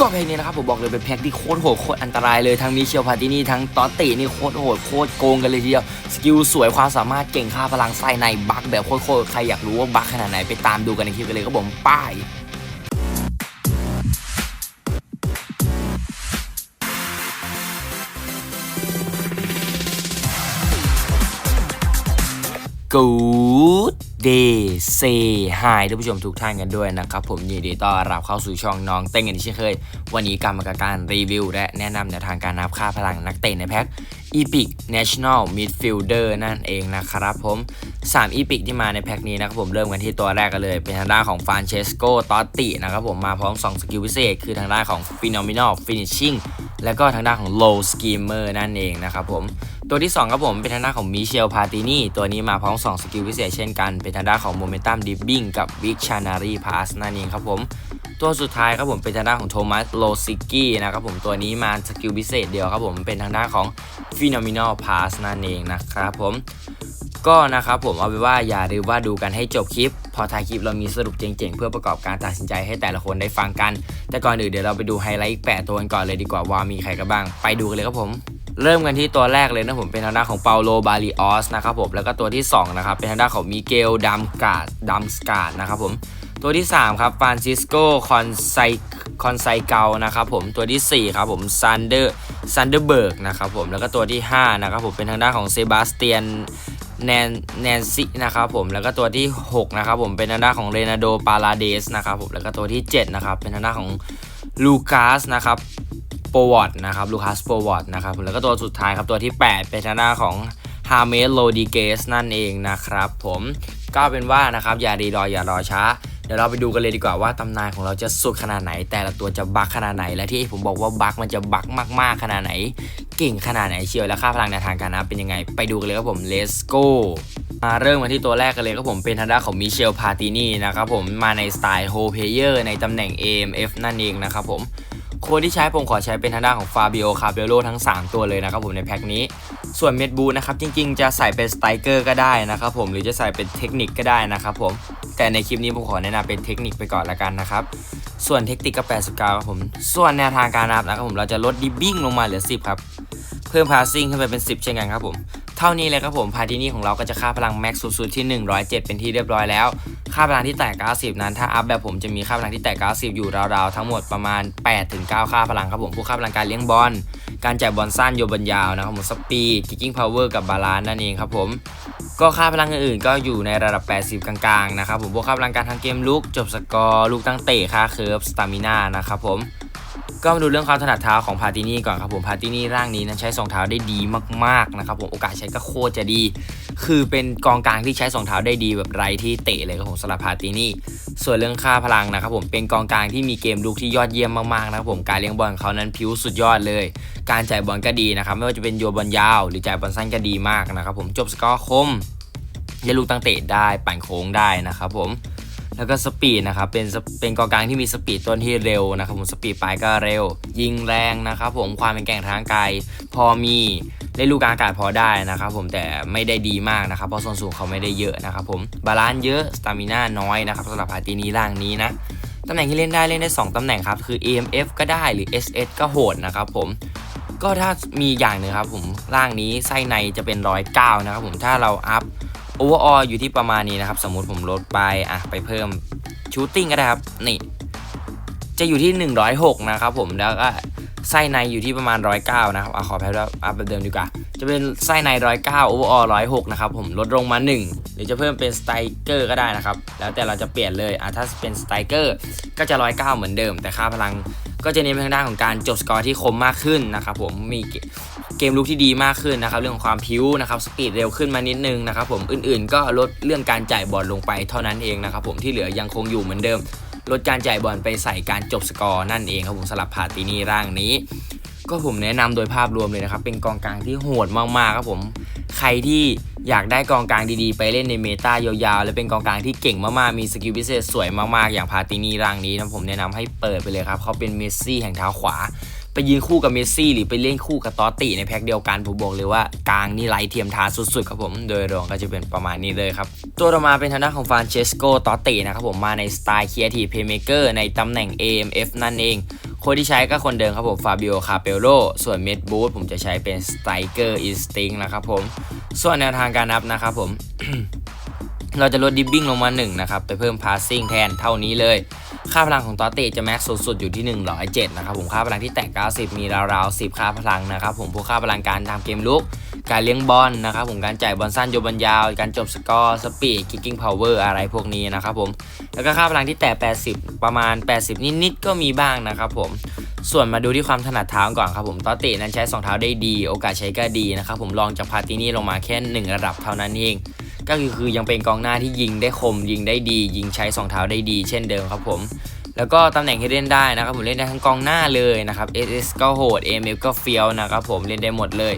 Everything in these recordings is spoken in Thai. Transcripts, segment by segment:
ก็เพลงนี้นะครับผมบอกเลยเป็นแพ็กที่โคตรโหดโคตรอันตรายเลยทั้งมิเชลพาตินี่ทั้งตอตตินี่โคตรโหดโคตรโกงกันเลยทีเดียวสกิลสวยความสามารถเก่งค่าพลังไส้ในบัคแบบโคตรใครอยากรู้ว่าบัคขนาดไหนไปตามดูกันในคลิปกันเลยครับผมป้ายกู Good day say hi ท่านผู้ชมทุกท่านกันด้วยนะครับ ผมยินดีต้อนรับเข้าสู่ช่องน้องเต้นกันที่เช่นเคย วันนี้กรรมการรีวิว และแนะนำแนวทางการนับค่าพลังนักเตะในแพ็ค Epic National Midfielder นั่นเองนะครับผม 3 Epic ที่มาในแพ็คนี้นะครับผมเริ่มกันที่ตัวแรกกันเลย เป็นทางด้านของฟานเชสโกตอตตินะครับผมมาพร้อม 2 สกิลพิเศษ คือทางด้านของ Phenomenal Finishing แล้วก็ทางด้านของ Low Schemer นั่นเองนะครับผม ตัวที่ 2 ครับผมเป็นทางด้านของมิเชลพาตินีตัวนี้มาพร้อม 2 สกิลพิเศษเช่นกัน เป็นทางด้านของโมเมนตัมดิบบิ้งกับวิกชานารีพาสนั่นเองครับผมตัวสุดท้ายครับผมเป็นทางด้านของโทมัสโลซิกี้นะครับผมตัวนี้มาสกิลพิเศษเดียวครับผมเป็นทางด้านของ Phenomenal Pass นั่นเองนะครับผม ก็นะครับผมเอาไปว่าอย่าลืมว่าดูกันให้จบคลิป พอท้ายคลิปเรามีสรุปเจ๋งๆ เพื่อประกอบการตัดสินใจให้แต่ละคนได้ฟังกัน แต่ก่อนอื่นเดี๋ยวเราไปดูไฮไลท์อีกแปดตัวกันก่อนเลยดีกว่าว่ามีใครกันบ้าง ไปดูกันเลยครับผม เริ่มกันที่ตัวแรกเลยนะผมเป็นทางด้านของเปาโลบาลิออสนะครับผมแล้วก็ตัวที่2นะครับเป็นทางด้านของมิเกลดัมกาดดัมสกาดนะครับผมตัวที่ 3 ครับฟรานซิสโกคอนไซคอนไซเกานะครับผมตัวที่ 4 ครับผมซันเดอร์ซันเดอร์เบิร์กนะครับผมแล้วก็ตัวที่ 5 นะครับผมเป็นทางด้านของเซบาสเตียน แนนแนนซินะครับผมแล้วก็ตัวที่ 6 นะครับผมเป็นทางด้านของเรนาโดปาลาเดสนะครับผมแล้วก็ตัวที่ 7 นะครับ เป็นทางด้านของลูคัสนะครับโปวอตนะครับลูคัสโปวอตนะครับแล้วก็ตัวสุดท้ายครับตัวที่ 8 เป็นทางด้านของฮาเมสโลดิเกสนั่นเองนะครับผมก็เป็นว่านะครับอย่ารีรออย่ารอช้า เดี๋ยวเราไปดูกันเลยดีกว่าว่าตำนานของเราจะสุดขนาดไหน แต่ละตัวจะบักขนาดไหน และที่ผมบอกว่าบักมันจะบักมากๆขนาดไหน เก่งขนาดไหนเชียวและค่าพลังในทางการนับเป็นยังไง ไปดูกันเลยครับผม let's go มาเริ่มมาที่ตัวแรกกันเลยครับผมเป็นทางด้านของมิเชลพาตินีนะครับผมมาในสไตล์โฮเพเยอร์ในตำแหน่ง AMF นั่นเองนะครับผมคนที่ใช้ผมขอใช้เป็นทางด้านของฟาบิโอคาเบโลทั้ง 3 ตัวเลยนะครับผมในแพ็คนี้ ส่วนเมดบูนะครับจริงๆ จะใส่เป็นสไตรเกอร์ก็ได้นะครับผมหรือจะใส่เป็นเทคนิคก็ได้นะครับผมแต่ในคลิปนี้ผมขอแนะนำเป็นเทคนิคไปก่อนละกันนะครับส่วนเทคนิคก็ 89ครับผมส่วนแนวทางการนับนะครับผมเราจะลดดิบบิ้งลงมาเหลือ 10 ครับ เพิ่มพาสซิ่งขึ้นไปเป็น 10 เช่นกันครับผม เท่านี้เลยครับผมพาที่นี่ของเราก็จะค่าพลังแม็กซ์สูงสุดที่ 107 เป็นที่เรียบร้อยแล้ว ค่าพลังที่แตก 90 นั้นถ้าอัพแบบผมจะมีค่าพลังที่แตก 90 อยู่ราวๆทั้งหมดประมาณ 8-9 ค่าพลังครับผมพวกค่าพลังการเลี้ยงบอลการจ่ายบอลสั้นโยบอลยาวนะครับผมสปีดกิกกิ้งพาวเวอร์กับบาลานซ์นั่นเองครับผมก็ค่าพลังอื่นๆก็อยู่ในระดับ 80 กลางๆนะครับผมพวกค่าพลังการทางเกมลุกจบสกอร์ลูกตั้งเตะค่าเคิร์ฟสตามิน่านะครับผม ก็มาดูเรื่องความถนัดเท้าของพาตินี่ก่อนครับผมพาตินี่ร่างนี้นั้นใช้สองเท้าได้ดีมากๆนะครับผมโอกาสใช้ก็โคตรจะดี คือเป็นกองกลางที่ใช้สองเท้าได้ดีแบบไรที่เตะเลยครับผมสำหรับพาตินี่ส่วนเรื่องค่าพลังนะครับผมเป็นกองกลางที่มีเกมลุกที่ยอดเยี่ยมมากๆนะครับผมการเลี้ยงบอลของเขานั้นพิ้วสุดยอดเลย การจ่ายบอลก็ดีนะครับไม่ว่าจะเป็นโยบอลยาว หรือจ่ายบอลสั้นก็ดีมากนะครับผมจบสกอร์คมเล่นลูกตั้งเตะได้ปั่นโค้งได้นะครับผม แล้วก็สปีดนะครับเป็นเป็นกองกลางที่มีสปีดต้นที่เร็วนะครับผมสปีดปลายก็เร็ว ยิงแรงนะครับผมความเป็นแกร่งทางกายพอมีเล่นลูกกลางอากาศพอได้นะครับผมแต่ไม่ได้ดีมากนะครับเพราะส่วนสูงเขาไม่ได้เยอะนะครับผมบาลานซ์เยอะสตามิน่าน้อยนะครับสำหรับพาร์ตีนี้ร่างนี้นะตำแหน่งที่เล่นได้เล่นได้ 2ตำแหน่งครับคือ EMF ก็ได้หรือ SS ก็โหดนะครับผมก็ถ้ามีอย่างหนึ่งครับผมร่างนี้ไส้ในจะเป็นร้อยเก้านะครับผมถ้าเราอัพ โอเวอร์อออยู่ที่ประมาณนี้นะครับ สมมุติผมลดไปอะไปเพิ่มชูตติ้งก็ได้ครับ นี่ จะอยู่ที่ 106 นะครับผมแล้วก็ไส้ในอยู่ที่ประมาณ 109 นะครับอะขอแพ้แล้วอัพแบบเดิมดีกว่า จะเป็นไส้ใน 109โอเวอร์ออ106 นะครับผมลดลงมา 1 หรือจะเพิ่มเป็นสไตรเกอร์ก็ได้นะครับ แล้วแต่เราจะเปลี่ยนเลยอะถ้าเป็นสไตรเกอร์ก็จะ 109 เหมือนเดิม แต่ค่าพลัง ก็จะเน้นไปทางด้านของการจบสกอร์ที่คมมากขึ้นนะครับผมมีเกมลุกที่ดีมากขึ้นนะครับเรื่องของความพิ้วนะครับสปีดเร็วขึ้นมานิดนึงนะครับผมอื่นๆ ก็ลดเรื่องการจ่ายบอลลงไปเท่านั้นเองนะครับผมที่เหลือยังคงอยู่เหมือนเดิม ลดการจ่ายบอลไปใส่การจบสกอร์นั่นเองครับผมสลับพาตินีร่างนี้ ก็ผมแนะนำโดยภาพรวมเลยนะครับเป็นกองกลางที่โหดมากๆครับผมใครที่ อยากได้กองกลางดีๆ ไปเล่นในเมตายาวๆ และเป็นกองกลางที่เก่งมากๆ มีสกิลพิเศษสวยมากๆ อย่างพาตินีร่างนี้นะผมแนะนำให้เปิดไปเลยครับ เขาเป็นเมสซี่แห่งเท้าขวา ไปยืนคู่กับเมสซี่หรือไปเล่นคู่กับตอตติในแพ็คเดียวกันผมบอกเลยว่ากลางนี่ไรเทียมทานสุดๆครับผมโดยรวมก็จะเป็นประมาณนี้เลยครับตัวต่อมาเป็นทางด้านของฟรานเชสโกตอตตินะครับผมมาในสไตล์เคียร์ทีเพย์เมเกอร์ในตำแหน่ง AMF นั่นเองคนที่ใช้ก็คนเดิมครับผมฟาบิโอคาเปโลส่วนเมดบูทผมจะใช้เป็นสไตเกอร์อินสติงนะครับผม ส่วนแนวทางการนับนะครับผม เราจะลดดิบบิ้งลงมา1นะครับ ไปเพิ่มพาสซิ่งแทนเท่านี้เลย ค่าพลังของตอเตจะแม็กสูงสุดอยู่ที่ 107 นะครับผม ค่าพลังที่แตก90 มีราวๆ 10 ค่าพลังนะครับผม พวกค่าพลังการทำเกมลุก การเลี้ยงบอลนะครับผม การจ่ายบอลสั้นโยบอลยาว การจบสกอร์ สปีด คิกกิ้งพาวเวอร์อะไรพวกนี้นะครับผม แล้วก็ค่าพลังที่แตะ80 ประมาณ 80 นิดๆ ก็มีบ้างนะครับผม ส่วนมาดูที่ความถนัดเท้าก่อนครับผมตอเตนั้นใช้สองเท้าได้ดี โอกาสใช้ก็ดีนะครับผมลองจากพาตินี่ลงมาแค่1ระดับเท่านั้นเอง ก็คือคือยังเป็นกองหน้าที่ยิงได้คม ยิงได้ดี ยิงใช้สองเท้าได้ดี เช่นเดิมครับผมแล้วก็ตำแหน่งที่เล่นได้นะครับผมเล่นได้ทั้งกองหน้าเลยนะครับ SS ก็โหด AMF ก็เฟี้ยวนะครับผมเล่นได้หมดเลย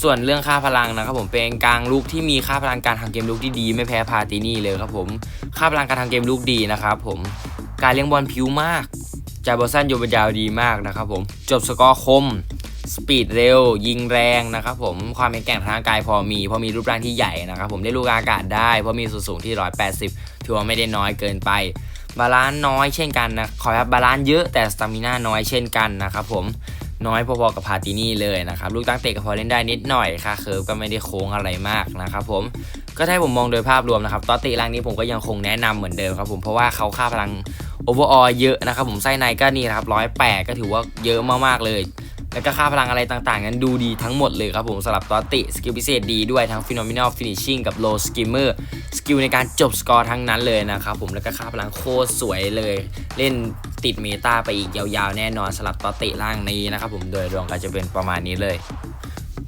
ส่วนเรื่องค่าพลังนะครับผมเป็นกลางลุกที่มีค่าพลังการทำเกมลุกที่ดีไม่แพ้พาตินี่เลยครับผมค่าพลังการทำเกมลุกดีนะครับผมการเลี้ยงบอลผิวมาก จ่ายบอลสั้นโยบอลยาวดีมากนะครับผม จบสกอร์คม สปีดเร็ว ยิงแรงนะครับผม ความเป็นแกร่งทางร่างกายพอมี พอมีรูปร่างที่ใหญ่นะครับผม ได้ลูกอากาศได้พราะมีส่วนสูงที่ 180 ถือว่าไม่ได้น้อยเกินไป บาลานซ์น้อยเช่นกันนะ ขอครับบาลานซ์เยอะแต่สตามิน่าน้อยเช่นกันนะครับผม น้อยพอๆกับพาตินี่เลยนะครับ ลูกตั้งเตะก็พอเล่นได้นิดหน่อยค่ะเคิร์ฟก็ไม่ได้โค้งอะไรมากนะครับผม ก็ถ้าผมมองโดยภาพรวมนะครับ ตอติร่างนี้ผมก็ยังคงแนะนำเหมือนเดิมครับผม เพราะว่าเขาค่าพลัง โอเวอร์ออเยอะนะครับผมไส้ในก็นี่นะครับร้อยแปดก็ถือว่าเยอะมากๆเลย แล้วก็ค่าพลังอะไรต่างๆ นั้นดูดีทั้งหมดเลยครับผมสำหรับตอติสกิลพิเศษดีด้วยทั้ง Phenomenal Finishing กับ Low Skimmer สกิลในการจบสกอร์ทั้งนั้นเลยนะครับผมแล้วก็ค่าพลังโคตรสวยเลย เล่นติดเมตาไปอีกยาวๆ แน่นอนสำหรับตอติร่างนี้นะครับผมโดยรวมก็จะเป็นประมาณนี้เลย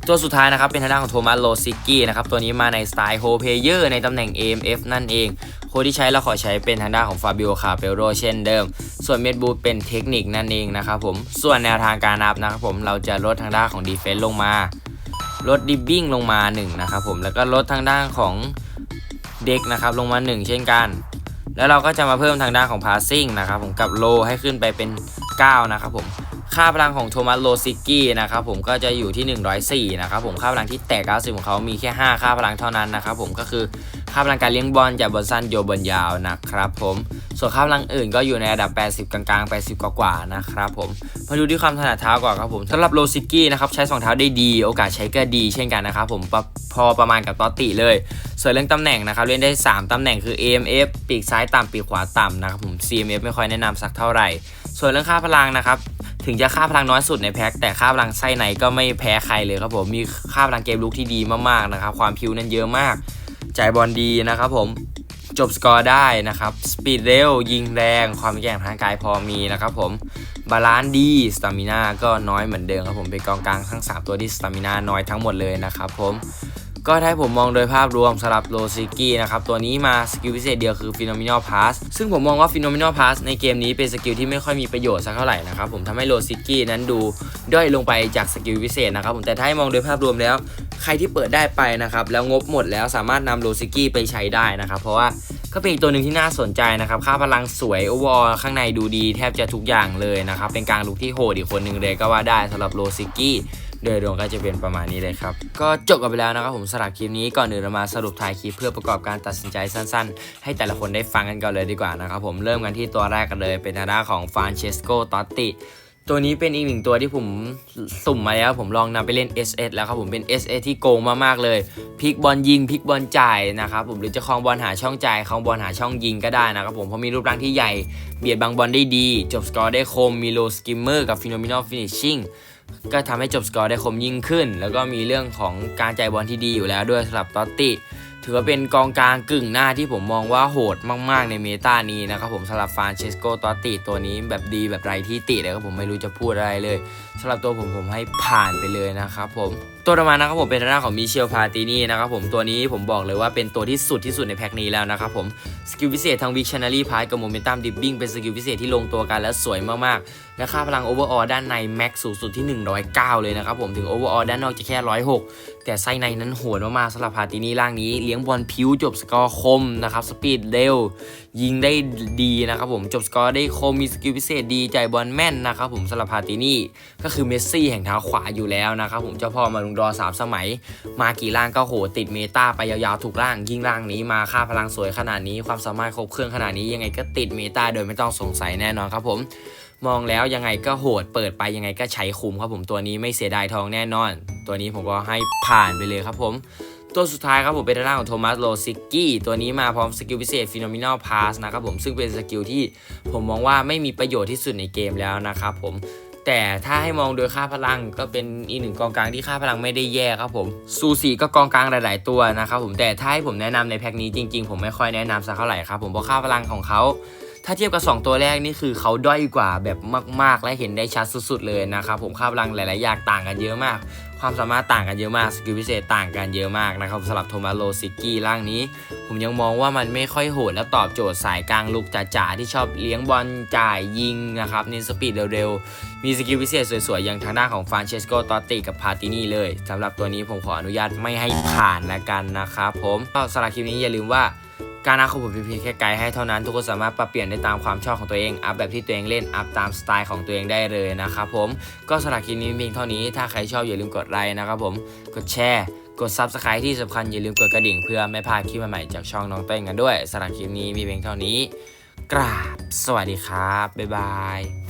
ตัวสุดท้ายนะครับเป็นทางด้านของโทมัสโลซิกี้นะครับตัวนี้มาในสไตล์โฮเพเยอร์ในตำแหน่ง AMF นั่นเอง คนที่ใช้เราขอใช้เป็นทางด้านของฟาบิโอคาเปโรเช่นเดิม ส่วนเมดบูเป็นเทคนิคนั่นเองนะครับผม ส่วนแนวทางการนับนะครับผมเราจะลดทางด้านของดีเฟนซ์ลงมา ลดดิบบิ้งลงมา1นะครับผมแล้วก็ลดทางด้านของเด็กนะครับลงมา 1 เช่นกัน แล้วเราก็จะมาเพิ่มทางด้านของพาสซิ่งนะครับผมกับโลให้ขึ้นไปเป็น 9 นะครับผม ค่าพลังของโทมัสโลซิกี้นะครับผมก็จะอยู่ที่ 104นะครับผมค่าพลังที่แตก90ของเขามีแค่ 5 ค่าพลังเท่านั้นนะครับผมก็คือค่าพลังการเลี้ยงบอลจากบอลสั้นโยบอลยาวนะครับผมส่วนค่าพลังอื่นก็อยู่ในระดับ 80 กลางๆ 80 กว่าๆนะครับผมมาดูที่ความถนัดเท้าก่อนครับผมสำหรับโลซิกี้นะครับใช้สองเท้าได้ดี โอกาสใช้ก็ดีเช่นกันนะครับผมพอประมาณกับตอตติเลย ส่วนเรื่องตำแหน่งนะครับเล่นได้ 3ตำแหน่งคือ AMF ปีกซ้ายต่ำปีกขวาต่ำนะครับผม CMF ไม่ค่อยแนะนำสักเท่าไหร่ ส่วนเรื่องค่าพลังนะครับ ถึงจะค่าพลังน้อยสุดในแพ็คแต่ค่าพลังไส้ในก็ไม่แพ้ใครเลยครับผมมีค่าพลังเกมลุกที่ดีมากๆนะครับความพิวนั้นเยอะมากจ่ายบอลดีนะครับผมจบสกอร์ได้นะครับสปีดเร็วยิงแรงความแกร่งทางกายพอมีนะครับผมบาลานซ์ดีสตามิน่าก็น้อยเหมือนเดิมครับผมเป็นกองกลางทั้ง 3 ตัวที่สตามิน่าน้อยทั้งหมดเลยนะครับผม ก็ถ้าผมมองโดยภาพรวมสำหรับโรซิกี้นะครับ ตัวนี้มาสกิลพิเศษเดียวคือ Phenomenal Pass ซึ่งผมมองว่า Phenomenal Pass ในเกมนี้เป็นสกิลที่ไม่ค่อยมีประโยชน์สักเท่าไหร่นะครับ ผมทำให้โรซิกี้นั้นดูด้อยลงไปจากสกิลพิเศษนะครับผมแต่ถ้าให้มองโดยภาพรวมแล้ว ใครที่เปิดได้ไปนะครับแล้วงบหมดแล้วสามารถนำโรซิกี้ไปใช้ได้นะครับเพราะว่าก็เป็นอีกตัวหนึ่งที่น่าสนใจนะครับ ค่าพลังสวยโอเวอร์ข้างในดูดีแทบจะทุกอย่างเลยนะครับ เป็นกลางลุกที่โหดอีกคนหนึ่งเลยก็ว่าได้สำหรับโรซิกี้ โดยรวมก็จะเป็นประมาณนี้เลยครับ ก็จบกันไปแล้วนะครับผมสำหรับคลิปนี้ก่อนอื่นเรามาสรุปท้ายคลิปเพื่อประกอบการตัดสินใจสั้นๆ ให้แต่ละคนได้ฟังกันก่อนเลยดีกว่านะครับผมเริ่มกันที่ตัวแรกกันเลย เป็นทางด้านของฟานเชสโกตอตติตัวนี้เป็นอีกหนึ่งตัวที่ผมสุ่มมาแล้วผมลองนำไปเล่น SS แล้วครับผมเป็น SS ที่โกงมากๆเลยพลิกบอลยิงพลิกบอลจ่ายนะครับผมหรือจะคลองบอลหาช่องจ่ายคลองบอลหาช่องยิงก็ได้นะครับผมเพราะมีรูปร่างที่ใหญ่เบียดบังบอลได้ดี จบสกอร์ได้คมมีโลสกิมเมอร์กับฟิโนมินอลฟินิชชิ่ง ก็ทำให้จบสกอร์ได้คมยิ่งขึ้น แล้วก็มีเรื่องของการจ่ายบอลที่ดีอยู่แล้วด้วยสำหรับตอตติถือว่าเป็นกองกลางกึ่งหน้าที่ผมมองว่าโหดมากๆในเมตานี้นะครับผมสำหรับฟานเชสโกตอตติตัวนี้แบบดีแบบไรที่ติเลยครับผมไม่รู้จะพูดอะไรเลยสำหรับตัวผมผมให้ผ่านไปเลยนะครับผมตัวต่อมานะครับผมเป็นทางด้านของมิเชลพาตินี่นะครับผมตัวนี้ผมบอกเลยว่าเป็นตัวที่สุดที่สุดในแพ็คนี้แล้วนะครับผมสกิลพิเศษทางวิกชันนารีพาร์กับโมเมนตัมดิบบิ้งเป็นสกิลพิเศษที่ลงตัวกันและสวยมากๆ และค่าพลังโอเวอร์ออด้านในแม็กสูงสุดที่ 109 เลยนะครับผมถึงโอเวอร์ออด้านนอกจะแค่ 106 แต่ไส้ในนั้นโหดมากๆสำหรับพาตินี่ร่างนี้เลี้ยงบอลพิ้วจบสกอร์คมนะครับสปีดเร็วยิงได้ดีนะครับผมจบสกอร์ได้คมมีสกิลพิเศษดีใจบอลแม่นนะครับผมสำหรับพาตินีก็คือเมสซี่แห่งเท้าขวาอยู่แล้วนะครับผมเจ้าพ่อมาลุงดอสามสมัย มากี่ร่างก็โหติดเมตาไปยาวๆถูกร่าง ยิ่งร่างนี้มาค่าพลังสวยขนาดนี้ความสามารถครบเครื่องขนาดนี้ยังไงก็ติดเมตาโดยไม่ต้องสงสัยแน่นอนครับผมมองแล้วยังไงก็โหดเปิดไปยังไงก็ใช้คุ้มครับผมตัวนี้ไม่เสียดายทองแน่นอน ตัวนี้ผมก็ให้ผ่านไปเลยครับผม ตัวสุดท้ายครับผมเป็นทางด้านของโทมัสโลซิกกี้ตัวนี้มาพร้อมสกิลพิเศษฟิโนมินลพาสนะครับผมซึ่งเป็นสกิลที่ผมมองว่าไม่มีประโยชน์ที่สุดในเกมแล้วนะครับผม แต่ถ้าให้มองโดยค่าพลังก็เป็นอีกหนึ่งกองกลางที่ค่าพลังไม่ได้แย่ครับผมซูสีก็กองกลางหลาย ๆ ตัวนะครับผมแต่ถ้าให้ผมแนะนำในแพ็กนี้จริง ๆ ผมไม่ค่อยแนะนำสักเท่าไหร่ครับผมเพราะค่าพลังของเขาถ้าเทียบกับ 2 ตัวแรกนี่คือเขาด้อยกว่าแบบมาก ๆ และเห็นได้ชัดสุด ๆ เลยนะครับผมค่าพลังหลาย ๆ อย่างต่างกันเยอะมาก ความสามารถต่างกันเยอะมากสกิลพิเศษต่างกันเยอะมากนะครับสำหรับโทมาโลซิกี้ร่างนี้ ผมยังมองว่ามันไม่ค่อยโหดและตอบโจทย์สายกลางลุกจ๋าๆที่ชอบเลี้ยงบอลจ่ายยิงนะครับเน้นสปีดเร็วๆ มีสกิลพิเศษสวยๆ อย่างทางด้านของฟานเชสโกตอตติกับพาตินีเลยสำหรับตัวนี้ผมขออนุญาตไม่ให้ผ่านละกันนะครับผมก็สำหรับคลิปนี้อย่าลืมว่า การอัพของผมเป็นเพียงแค่ไกด์ให้เท่านั้นทุกคนสามารถปรับเปลี่ยนได้ตามความชอบของตัวเอง อัพแบบที่ตัวเองเล่น อัพตามสไตล์ของตัวเองได้เลยนะครับผม ก็สำหรับคลิปนี้เพียงเท่านี้ ถ้าใครชอบอย่าลืมกดไลค์นะครับผม กดแชร์ กด Subscribe ที่สำคัญอย่าลืมกดกระดิ่งเพื่อไม่พลาดคลิปใหม่ๆจากช่องน้องเต้นกันด้วยสำหรับคลิปนี้มีเพียงเท่านี้ กราบ สวัสดีครับ บ๊ายบาย